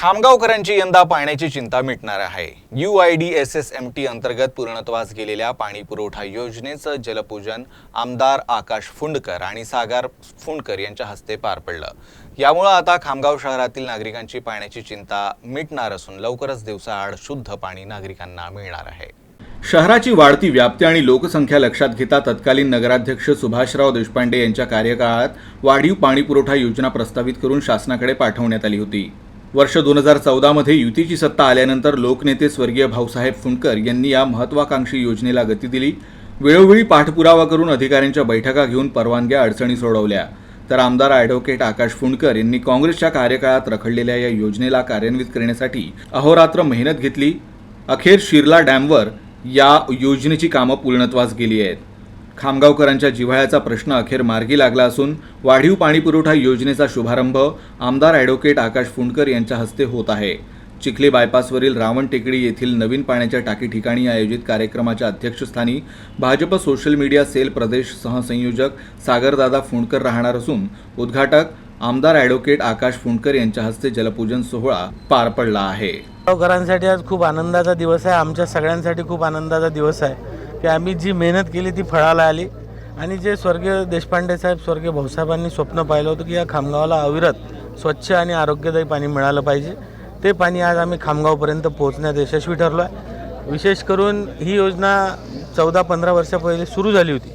खामगावकरांची यंदा पाण्याची चिंता मिटणार आहे. U I D S S M T अंतर्गत पूर्णत्वास गेलेल्या पाणी पुरवठा योजनेचं जलपूजन आमदार आकाश फुंडकर आणि सागर फुंडकर यांच्या हस्ते पार पडलं. यामुळं आता खामगाव शहरातील नागरिकांची पाण्याची चिंता मिटणार असून लवकरच दिवसाआड शुद्ध पाणी नागरिकांना मिळणार आहे. शहराची वाढती व्याप्ती आणि लोकसंख्या लक्षात घेता तत्कालीन नगराध्यक्ष सुभाषराव देशपांडे यांच्या कार्यकाळात वाढीव पाणीपुरवठा योजना प्रस्तावित करून शासनाकडे पाठवण्यात आली होती. वर्ष दोन हजार चौदामध्ये युतीची सत्ता आल्यानंतर लोकनेते स्वर्गीय भाऊसाहेब फुंडकर यांनी या महत्वाकांक्षी योजनेला गती दिली. वेळोवेळी पाठपुरावा करून अधिकाऱ्यांच्या बैठका घेऊन परवानग्या अडचणी सोडवल्या. तर आमदार ॲडव्होकेट आकाश फुंडकर यांनी काँग्रेसच्या कार्यकाळात रखडलेल्या या योजनेला कार्यान्वित करण्यासाठी अहोरात्र मेहनत घेतली. अखेर शिरला डॅमवर या योजनेची कामं पूर्णत्वास गेली आहेत. खामगावकरांच्या जिव्हाळ्याचा प्रश्न अखेर मार्गी लागला असून वाढीव पाणीपुरवठा योजनेचा शुभारंभ आमदार ॲडव्होकेट आकाश फुंडकर यांच्या हस्ते होत आहे. चिखली बायपासवरील रावण टेकडी येथील नवीन पाण्याच्या टाकी ठिकाणी आयोजित कार्यक्रमाच्या अध्यक्षस्थानी भाजप सोशल मीडिया सेल प्रदेश सहसंयोजक सागरदादा फुंडकर राहणार असून उद्घाटक आमदार ॲडव्होकेट आकाश फुंडकर यांच्या हस्ते जलपूजन सोहळा पार पडला आहे. गावकरांसाठी आज खूप आनंदाचा दिवस आहे. आमच्या सगळ्यांसाठी खूप आनंदाचा दिवस आहे. की आम्ही जी मेहनत केली ती फळाला आली. आणि जे स्वर्गीय देशपांडे साहेब स्वर्गीय भाऊसाहेबांनी स्वप्न पाहिलं होतं की या खामगावाला अविरत स्वच्छ आणि आरोग्यदायी पाणी मिळालं पाहिजे. ते पाणी आज आम्ही खामगावपर्यंत पोहोचण्यात यशस्वी ठरलो आहे विशेष करून ही योजना चौदा पंधरा वर्षा पहिले सुरू झाली होती.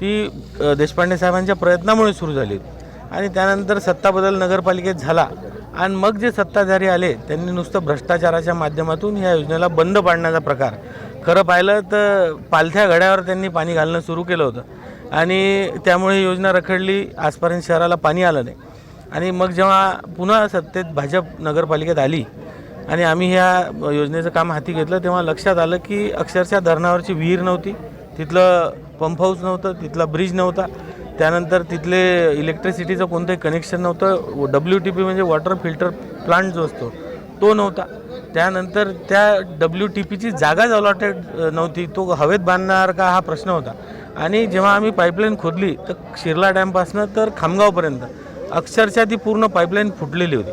ती देशपांडे साहेबांच्या प्रयत्नामुळे सुरू झाली होती. आणि त्यानंतर सत्ता बदल नगरपालिकेत झाला. आणि मग जे सत्ताधारी आले त्यांनी नुसतं भ्रष्टाचाराच्या माध्यमातून या योजनेला बंद पाडण्याचा प्रकार खरं पाहिलं तर पालथ्या घड्यावर त्यांनी पाणी घालणं सुरू केलं होतं. आणि त्यामुळे ही योजना रखडली आजपर्यंत शहराला पाणी आलं नाही. आणि मग जेव्हा पुन्हा सत्तेत भाजप नगरपालिकेत आली आणि आम्ही ह्या योजनेचं काम हाती घेतलं तेव्हा लक्षात आलं की अक्षरशः धरणावरची विहीर नव्हती. तिथलं पंप हाऊस नव्हतं तिथला ब्रिज नव्हता. त्यानंतर तिथले इलेक्ट्रिसिटीचं कोणतंही कनेक्शन नव्हतं. डब्ल्यू टी पी म्हणजे वॉटर फिल्टर प्लांट जो असतो तो नव्हता. त्यानंतर त्या डब्ल्यू टी पीची जागाच अलॉटेड नव्हती तो हवेत बांधणार का हा प्रश्न होता. आणि जेव्हा आम्ही पाईपलाईन खोदली तर शिरला डॅमपासनं तर खामगावपर्यंत अक्षरशः ती पूर्ण पाईपलाईन फुटलेली होती.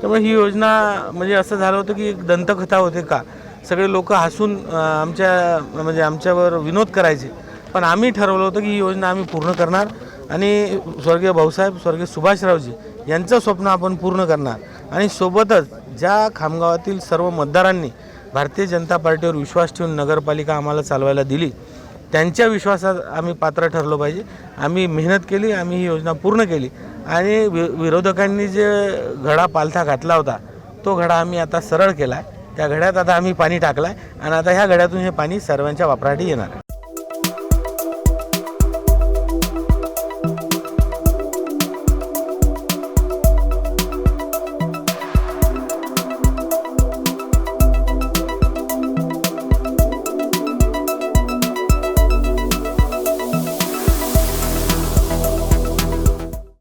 त्यामुळे ही योजना म्हणजे असं झालं होतं की एक दंतकथा होते का? सगळे लोक हसून आमच्या म्हणजे आमच्यावर विनोद करायचे. पण आम्ही ठरवलं होतं की ही योजना आम्ही पूर्ण करणार. आणि स्वर्गीय भाऊसाहेब स्वर्गीय सुभाषरावजी यांचं स्वप्न आपण पूर्ण करणार. आणि सोबतच ज्या खामगावातील सर्व मतदारांनी भारतीय जनता पार्टीवर विश्वास ठेवून नगरपालिका आम्हाला चालवायला दिली त्यांच्या विश्वासात आम्ही पात्र ठरलो पाहिजे. आम्ही मेहनत केली आम्ही ही योजना पूर्ण केली. आणि वि विरोधकांनी जे घडा पालथा घातला होता तो घडा आम्ही आता सरळ केला आहे त्या घड्यात आता आम्ही पाणी टाकलं आहे आणि आता ह्या घड्यातून हे पाणी सर्वांच्या वापरासाठी येणार आहे.